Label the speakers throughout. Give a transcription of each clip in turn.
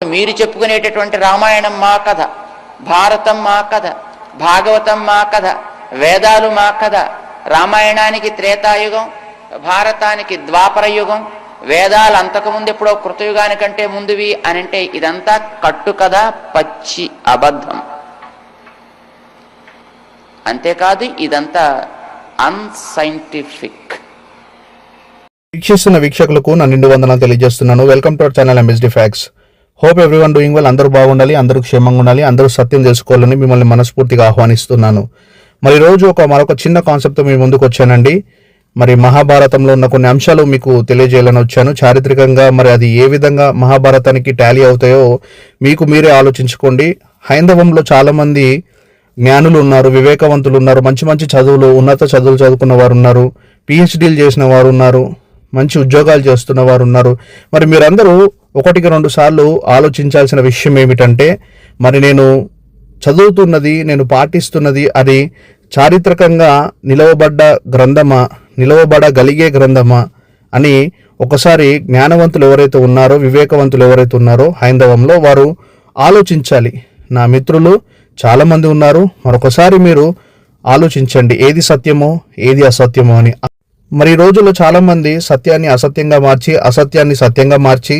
Speaker 1: మీరు చెప్పుకునేటటువంటి రామాయణం మా కథ భారతం మా కథ భాగవతం మా కథ వేదాలు మా కథ రామాయణానికి త్రేతాయుగం భారతానికి ద్వాపర యుగం వేదాలు అంతకుముందు ఎప్పుడో కృతయుగానికంటే ముందువి అని అంటే ఇదంతా కట్టు కథ పచ్చి అబద్ధం. అంతేకాదు ఇదంతా అన్సైంటిఫిక్.
Speaker 2: వీక్షిస్తున్న వీక్షకులకు నా నిండు వందనాలు తెలియజేస్తున్నాను. Welcome to our channel MSD facts hope everyone doing well అందరూ బాగుండాలి అందరూ క్షేమంగా ఉండాలి అందరూ సత్యం తెలుసుకోవాలని మిమ్మల్ని మనస్ఫూర్తిగా ఆహ్వానిస్తున్నాను. మరి రోజు ఒక మరొక చిన్న కాన్సెప్ట్తో మీ ముందుకు వచ్చానండి. మరి మహాభారతంలో ఉన్న కొన్ని అంశాలు మీకు తెలియజేయాలని వచ్చాను. చారిత్రకంగా మరి అది ఏ విధంగా మహాభారతానికి టాలీ అవుతాయో మీకు మీరే ఆలోచించుకోండి. హైందవంలో చాలామంది జ్ఞానులు ఉన్నారు వివేకవంతులు ఉన్నారు మంచి మంచి చదువులు ఉన్నత చదువులు చదువుకున్న వారు ఉన్నారు పిహెచ్డీలు చేసిన వారు ఉన్నారు మంచి ఉద్యోగాలు చేస్తున్న వారు ఉన్నారు. మరి మీరందరూ ఒకటికి రెండు సార్లు ఆలోచించాల్సిన విషయం ఏమిటంటే మరి నేను చదువుతున్నది నేను పాటిస్తున్నది అది చారిత్రకంగా నిలవబడ్డ గ్రంథమా నిలవబడగలిగే గ్రంథమా అని ఒకసారి జ్ఞానవంతులు ఎవరైతే ఉన్నారో వివేకవంతులు ఎవరైతే ఉన్నారో హైందవంలో వారు ఆలోచించాలి. నా మిత్రులు చాలామంది ఉన్నారు. మరొకసారి మీరు ఆలోచించండి. ఏది సత్యమో ఏది అసత్యమో అని. మరి ఈ రోజుల్లో చాలామంది సత్యాన్ని అసత్యంగా మార్చి అసత్యాన్ని సత్యంగా మార్చి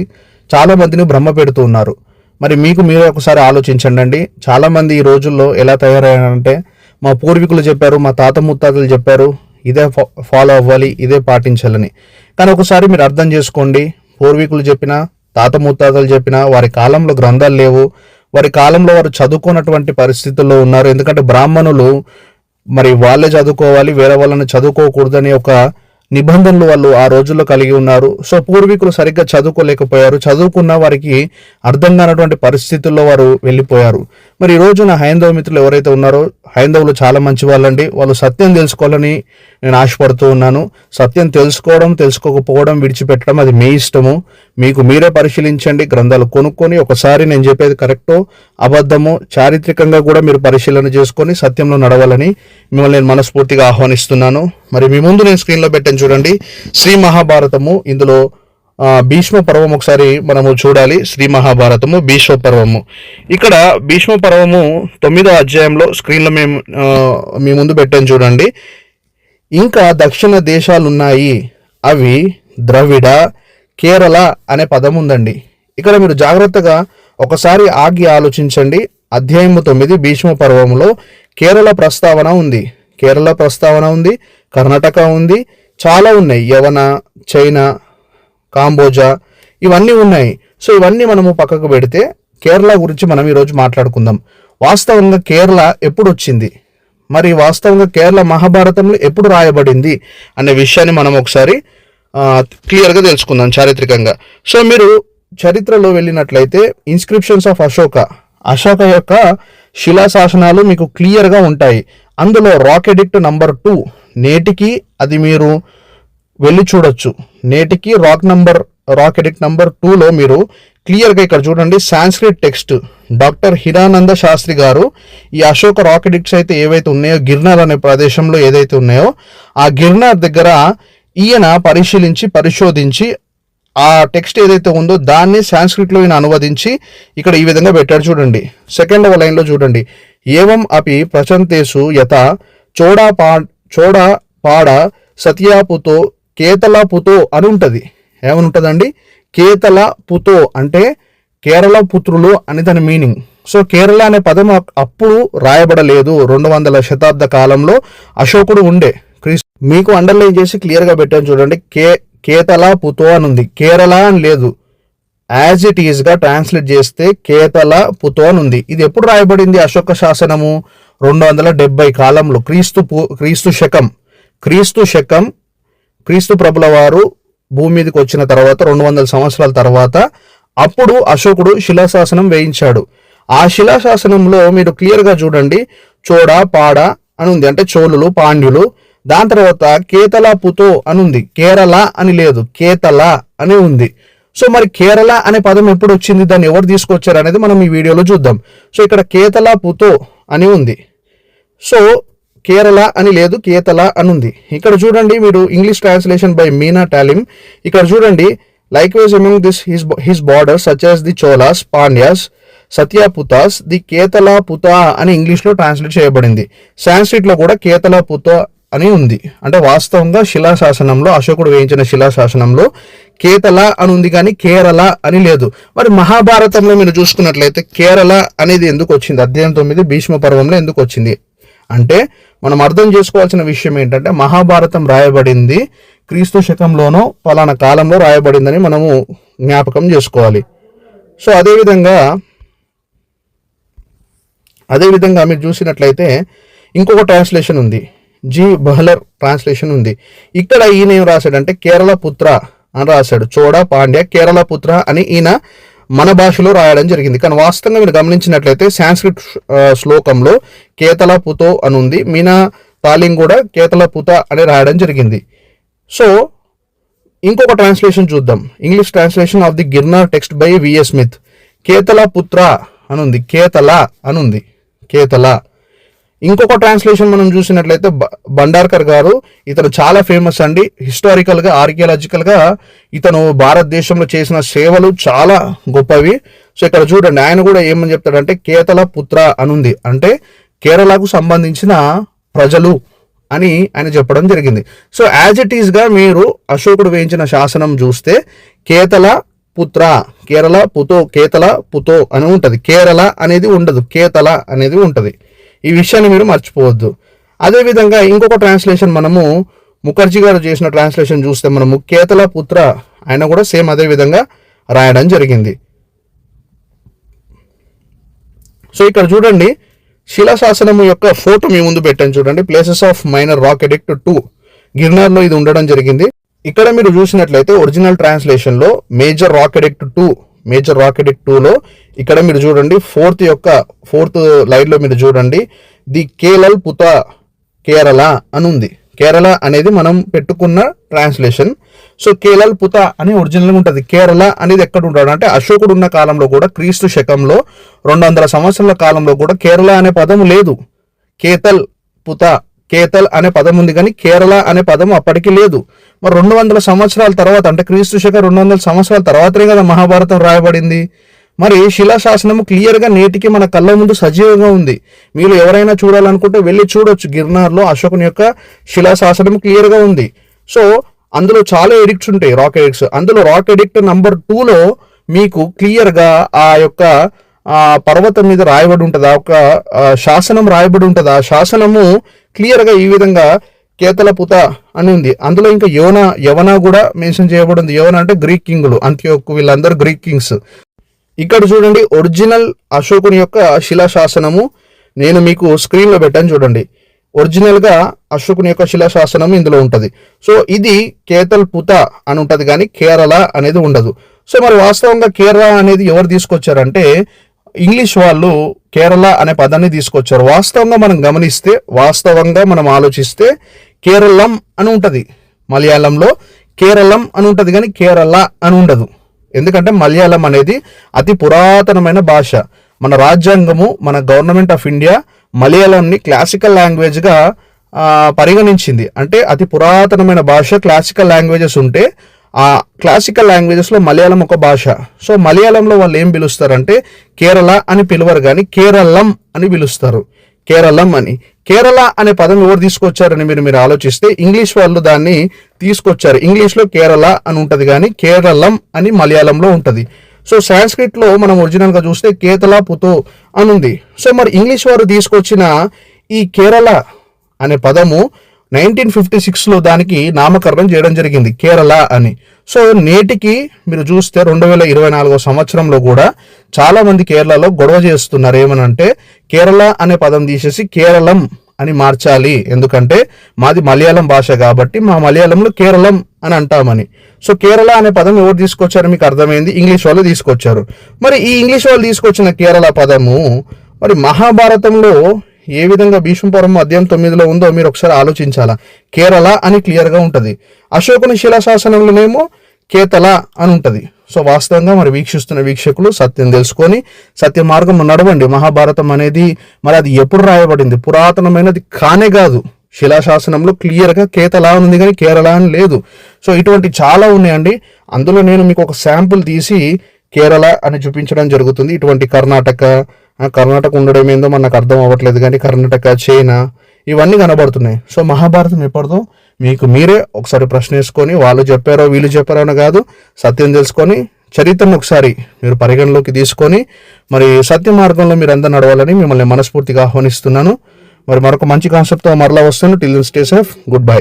Speaker 2: చాలా మందిని భ్రమ పెడుతూ ఉన్నారు. మరి మీకు మీరు ఒకసారి ఆలోచించండి అండి చాలామంది ఈ రోజుల్లో ఎలా తయారయ్యారంటే మా పూర్వీకులు చెప్పారు మా తాత ముత్తాతలు చెప్పారు ఇదే ఫాలో అవ్వాలి ఇదే పాటించాలని. కానీ ఒకసారి మీరు అర్థం చేసుకోండి. పూర్వీకులు చెప్పిన తాత ముత్తాతలు చెప్పిన వారి కాలంలో గ్రంథాలు లేవు. వారి కాలంలో వారు చదువుకున్నటువంటి పరిస్థితుల్లో ఉన్నారు. ఎందుకంటే బ్రాహ్మణులు మరి వాళ్ళే చదువుకోవాలి వేరే వాళ్ళని చదువుకోకూడదని ఒక నిబంధనలు వాళ్ళు ఆ రోజుల్లో కలిగి ఉన్నారు. సో పూర్వీకులు సరిగ్గా చదువుకోలేకపోయారు. చదువుకున్న వారికి అర్థం కానటువంటి పరిస్థితుల్లో వారు వెళ్ళిపోయారు. మరి ఈ రోజున హైందవ మిత్రులు ఎవరైతే ఉన్నారో హైందవులు చాలా మంచి వాళ్ళండి వాళ్ళు సత్యం తెలుసుకోవాలని నేను ఆశపడుతూ ఉన్నాను. సత్యం తెలుసుకోవడం తెలుసుకోకపోవడం విడిచిపెట్టడం అది మీ ఇష్టము. మీకు మీరే పరిశీలించండి. గ్రంథాలు కొనుక్కొని ఒకసారి నేను చెప్పేది కరెక్టో అబద్ధమో చారిత్రకంగా కూడా మీరు పరిశీలన చేసుకొని సత్యంలో నడవాలని మిమ్మల్ని నేను మనస్ఫూర్తిగా ఆహ్వానిస్తున్నాను. మరి మీ ముందు నేను స్క్రీన్లో పెట్టాను చూడండి. శ్రీ మహాభారతము. ఇందులో భీష్మ పర్వం ఒకసారి మనము చూడాలి శ్రీ మహాభారతము భీష్మ పర్వము. ఇక్కడ భీష్మ పర్వము తొమ్మిదో అధ్యాయంలో స్క్రీన్లో మేము మీ ముందు పెట్టాను చూడండి. ఇంకా దక్షిణ దేశాలు ఉన్నాయి అవి ద్రవిడ కేరళ అనే పదం ఉందండి. ఇక్కడ మీరు జాగ్రత్తగా ఒకసారి ఆగి ఆలోచించండి. అధ్యాయము తొమ్మిది భీష్మ పర్వములో కేరళ ప్రస్తావన ఉంది. కేరళ ప్రస్తావన ఉంది కర్ణాటక ఉంది చాలా ఉన్నాయి. యవన చైనా కాంబోజా ఇవన్నీ ఉన్నాయి. సో ఇవన్నీ మనము పక్కకు పెడితే కేరళ గురించి మనం ఈరోజు మాట్లాడుకుందాం. వాస్తవంగా కేరళ ఎప్పుడు వచ్చింది మరి వాస్తవంగా కేరళ మహాభారతంలో ఎప్పుడు రాయబడింది అనే విషయాన్ని మనం ఒకసారి క్లియర్గా తెలుసుకుందాం చారిత్రకంగా. సో మీరు చరిత్రలో వెళ్ళినట్లయితే ఇన్స్క్రిప్షన్స్ ఆఫ్ అశోక అశోక యొక్క శిలాశాసనాలు మీకు క్లియర్గా ఉంటాయి. అందులో రాక్ ఎడిక్ట్ నంబర్ టూ నేటికి అది మీరు వెళ్ళి చూడొచ్చు. నేటికి రాక్ నంబర్ రాక్ ఎడిట్ నంబర్ టూలో మీరు క్లియర్గా ఇక్కడ చూడండి. Sanskrit text. Doctor Hirananda Shastri garu ఈ అశోక రాక్ ఎడిక్ట్స్ అయితే ఏవైతే ఉన్నాయో గిర్నార్ అనే ప్రదేశంలో ఏదైతే ఉన్నాయో ఆ గిర్నార్ దగ్గర ఈయన పరిశీలించి పరిశోధించి ఆ టెక్స్ట్ ఏదైతే ఉందో దాన్ని సాంస్క్రిట్లో ఈయన అనువదించి ఇక్కడ ఈ విధంగా పెట్టాడు చూడండి. సెకండ్ లైన్లో చూడండి. ఏవం అపి ప్రచంతేసు యథ చోడా పా చోడా పాడ సత్యాపుతో కేతల పుతో అని ఉంటుంది. ఏమని ఉంటుందండి కేతల పుతో అంటే కేరళ పుత్రులు అని దాని మీనింగ్. సో కేరళ అనే పదం అప్- అప్పుడు రాయబడలేదు. రెండు వందల శతాబ్ద కాలంలో అశోకుడు ఉండే. క్రీస్ మీకు అండర్లైన్ చేసి క్లియర్గా పెట్టాను చూడండి. కే కేతల పుతో అని ఉంది కేరళ అని లేదు. యాజ్ ఇట్ ఈస్గా ట్రాన్స్లేట్ చేస్తే కేతల పుతో అని ఉంది ఇది ఎప్పుడు రాయబడింది అశోక శాసనము? రెండు వందల డెబ్బై కాలంలో. క్రీస్తు పు- క్రీస్తు శకం. క్రీస్తు శకం క్రీస్తు ప్రభుల వారు భూమి మీదకి వచ్చిన తర్వాత రెండు వందల సంవత్సరాల తర్వాత అప్పుడు అశోకుడు శిలాశాసనం వేయించాడు. ఆ శిలాశాసనంలో మీరు క్లియర్గా చూడండి చోడ పాడ అని ఉంది. అంటే చోళులు పాండ్యులు. దాని తర్వాత కేతల పుతో అని ఉంది. కేరళ అని లేదు. కేతల అని ఉంది. సో మరి కేరళ అనే పదం ఎప్పుడు వచ్చింది? దాన్ని ఎవరు తీసుకొచ్చారు అనేది మనం ఈ వీడియోలో చూద్దాం. సో ఇక్కడ కేతల పుతో అని ఉంది. సో కేరళ అని లేదు కేతల అని ఉంది ఇక్కడ చూడండి మీరు English translation by Meena Talim ఇక్కడ చూడండి Likewise, among this his his borders, such as the Cholas, Pandyas Satyaputas the Ketalaputa అని ఇంగ్లీష్లో ట్రాన్స్లేట్ చేయబడింది. సాంస్క్రిట్లో కూడా కేతల పుత అని ఉంది. అంటే వాస్తవంగా శిలాశాసనంలో అశోకుడు వేయించిన శిలాశాసనంలో కేతల అని ఉంది కానీ కేరళ అని లేదు. మరి మహాభారతంలో మీరు చూసుకున్నట్లయితే కేరళ అనేది ఎందుకు వచ్చింది? అధ్యాయం తొమ్మిది భీష్మ పర్వంలో ఎందుకు వచ్చింది? అంటే మనం అర్థం చేసుకోవాల్సిన విషయం ఏంటంటే మహాభారతం రాయబడింది క్రీస్తు శకంలోనో పలానా కాలంలో రాయబడిందని మనము జ్ఞాపకం చేసుకోవాలి. సో అదేవిధంగా అదేవిధంగా మీరు చూసినట్లయితే ఇంకొక ట్రాన్స్లేషన్ ఉంది. జి. బహ్లర్ ట్రాన్స్లేషన్ ఉంది. ఇక్కడ ఈయన ఏం రాశాడంటే కేరళ పుత్ర అని రాశాడు. చోడ పాండ్య కేరళ పుత్ర అని ఈయన మన భాషలో రాయడం జరిగింది. కానీ వాస్తవంగా మీరు గమనించినట్లయితే సాంస్క్రిట్ శ్లోకంలో కేతల పుతో అని ఉంది మీనా తాలిం కూడా కేతల పుత అని రాయడం జరిగింది. సో ఇంకొక ట్రాన్స్లేషన్ చూద్దాం. English translation of the Girnar text by V S Smith. Ketalaputra అనుంది. కేతల అనుంది. కేతల. ఇంకొక ట్రాన్స్లేషన్ మనం చూసినట్లయితే బ- బండార్కర్ గారు ఇతను చాలా ఫేమస్ అండి. హిస్టారికల్గా ఆర్కియాలజికల్గా ఇతను భారతదేశంలో చేసిన సేవలు చాలా గొప్పవి. సో ఇక్కడ చూడండి ఆయన కూడా ఏమని చెప్తాడంటే కేతల పుత్ర అనుంది. అంటే కేరళకు సంబంధించిన ప్రజలు అని ఆయన చెప్పడం జరిగింది. సో యాజ్ ఇట్ ఈస్గా మీరు అశోకుడు వేయించిన శాసనం చూస్తే కేతల పుత్ర కేరళ పుతో కేతల పుతో అని ఉంటుంది. కేరళ అనేది ఉండదు. కేతల అనేది ఉంటుంది. ఈ విషయాన్ని మీరు మర్చిపోవద్దు. అదేవిధంగా ఇంకొక ట్రాన్స్లేషన్ మనము ముఖర్జీ గారు చేసిన ట్రాన్స్లేషన్ చూస్తే మనము కేతల పుత్ర ఆయన కూడా సేమ్ అదే విధంగా రాయడం జరిగింది. సో ఇక్కడ చూడండి శిలాశాసనము యొక్క ఫోటో మీ ముందు పెట్టాను చూడండి. Places of minor rock edict two గిర్నార్లో ఇది ఉండడం జరిగింది. ఇక్కడ మీరు చూసినట్లయితే original ట్రాన్స్లేషన్లో major rock edict two major rock edict టూలో ఇక్కడ మీరు చూడండి ఫోర్త్ యొక్క ఫోర్త్ లైన్లో మీరు చూడండి ది కేలల్ పుత కేరళ అని ఉంది. కేరళ అనేది మనం పెట్టుకున్న ట్రాన్స్లేషన్ సో కేరళ పుత అని ఒరిజినల్గా ఉంటుంది. కేరళ అనేది ఎక్కడ ఉంటాడు అంటే అశోకుడు ఉన్న కాలంలో కూడా క్రీస్తు శకంలో రెండు వందల సంవత్సరాల కాలంలో కూడా కేరళ అనే పదం లేదు. కేతల్ పుత కేతల్ అనే పదం ఉంది కానీ కేరళ అనే పదం అప్పటికి లేదు. మరి రెండు వందల సంవత్సరాల తర్వాత అంటే క్రీస్తు శకం రెండు వందల సంవత్సరాల తర్వాతనే కదా మహాభారతం రాయబడింది. మరి శిలాశాసనము క్లియర్గా నేటికి మన కళ్ళ ముందు సజీవంగా ఉంది. మీరు ఎవరైనా చూడాలనుకుంటే వెళ్ళి చూడొచ్చు. గిర్నార్లో అశోకుని యొక్క శిలాశాసనం క్లియర్గా ఉంది. సో అందులో చాలా ఎడిక్ట్స్ ఉంటాయి రాక్ ఎడిక్ట్స్ అందులో రాక్ ఎడిక్ట్ నంబర్ టూలో మీకు క్లియర్గా ఆ యొక్క పర్వతం మీద రాయబడి ఉంటుంది? ఆ యొక్క శాసనం రాయబడి ఉంటుంది? ఆ శాసనము క్లియర్గా ఈ విధంగా కేతల పుత అని ఉంది. అందులో ఇంకా యోన యవన కూడా మెన్షన్ చేయబడింది యవన అంటే గ్రీక్ కింగులు. అంత్యోకు వీళ్ళందరూ గ్రీక్ కింగ్స్. ఇక్కడ చూడండి ఒరిజినల్ అశోకుని యొక్క శిలాశాసనము. నేను మీకు స్క్రీన్లో పెట్టాను చూడండి. ఒరిజినల్గా అశోకుని యొక్క శిలాశాసనం ఇందులో ఉంటుంది. సో ఇది కేతల్ పుత అని ఉంటుంది కానీ కేరళ అనేది ఉండదు. సో మరి వాస్తవంగా కేరళ అనేది ఎవరు తీసుకొచ్చారంటే ఇంగ్లీష్ వాళ్ళు కేరళ అనే పదాన్ని తీసుకొచ్చారు. వాస్తవంగా మనం గమనిస్తే వాస్తవంగా మనం ఆలోచిస్తే కేరళం అని ఉంటుంది. మలయాళంలో కేరళం అని ఉంటుంది కానీ కేరళ అని ఉండదు. ఎందుకంటే మలయాళం అనేది అతి పురాతనమైన భాష. మన రాజ్యాంగము మన గవర్నమెంట్ ఆఫ్ ఇండియా మలయాళంని క్లాసికల్ లాంగ్వేజ్గా పరిగణించింది. అంటే అతి పురాతనమైన భాష క్లాసికల్ లాంగ్వేజెస్ ఉంటే ఆ క్లాసికల్ లాంగ్వేజెస్లో మలయాళం ఒక భాష. సో మలయాళంలో వాళ్ళు ఏం పిలుస్తారంటే కేరళ అని పిలవరు కానీ కేరళం అని పిలుస్తారు. కేరళం అని కేరళ అనే పదం ఎవరు తీసుకొచ్చారని మీరు మీరు ఆలోచిస్తే ఇంగ్లీష్ వాళ్ళు దాన్ని తీసుకొచ్చారు. ఇంగ్లీష్లో కేరళ అని ఉంటుంది కానీ కేరళం అని మలయాళంలో ఉంటుంది. సో సాంస్క్రిట్లో మనం ఒరిజినల్గా చూస్తే కేతల పుతో అని ఉంది. సో మరి ఇంగ్లీష్ వారు తీసుకొచ్చిన ఈ కేరళ అనే పదము నైన్టీన్ ఫిఫ్టీ సిక్స్లో దానికి నామకరణం చేయడం జరిగింది. కేరళ అని. సో నేటికి మీరు చూస్తే రెండు వేల ఇరవై నాలుగో సంవత్సరంలో కూడా చాలా మంది కేరళలో గొడవ చేస్తున్నారు ఏమనంటే కేరళ అనే పదం తీసేసి కేరళం అని మార్చాలి. ఎందుకంటే మాది మలయాళం భాష కాబట్టి మా మలయాళంలో కేరళం అని అంటామని. సో కేరళ అనే పదం ఎవరు తీసుకొచ్చారో మీకు అర్థమైంది. ఇంగ్లీష్ వాళ్ళు తీసుకొచ్చారు. మరి ఈ ఇంగ్లీష్ వాళ్ళు తీసుకొచ్చిన కేరళ పదము మరి మహాభారతంలో ఏ విధంగా భీష్మపురం అధ్యాయం తొమ్మిదిలో ఉందో మీరు ఒకసారి ఆలోచించాలా? కేరళ అని క్లియర్గా ఉంటుంది. అశోకుని శిలాశాసనంలోనేమో కేతల అని ఉంటుంది. సో వాస్తవంగా మరి వీక్షిస్తున్న వీక్షకులు సత్యం తెలుసుకొని సత్య మార్గం నడవండి. మహాభారతం అనేది మరి అది ఎప్పుడు రాయబడింది? పురాతనమైనది కానే కాదు. శిలాశాసనంలో క్లియర్గా కేతలా అని ఉంది కానీ కేరళ అని లేదు. సో ఇటువంటి చాలా ఉన్నాయండి. అందులో నేను మీకు ఒక శాంపుల్ తీసి కేరళ అని చూపించడం జరుగుతుంది. ఇటువంటి కర్ణాటక కర్ణాటక ఉండడం ఏందో మనకు అర్థం అవ్వట్లేదు కానీ కర్ణాటక చైనా ఇవన్నీ కనబడుతున్నాయి. సో మహాభారతం ఎప్పటిదో మీకు మీరే ఒకసారి ప్రశ్న వేసుకొని వాళ్ళు చెప్పారో వీళ్ళు చెప్పారో అని కాదు సత్యం తెలుసుకొని చరిత్రను ఒకసారి మీరు పరిగణలోకి తీసుకొని మరి సత్య మార్గంలో మీరు అందరూ నడవాలని మిమ్మల్ని మనస్ఫూర్తిగా ఆహ్వానిస్తున్నాను. మరి మరొక మంచి కాన్సెప్ట్తో మరలా వస్తాను. Till stay safe goodbye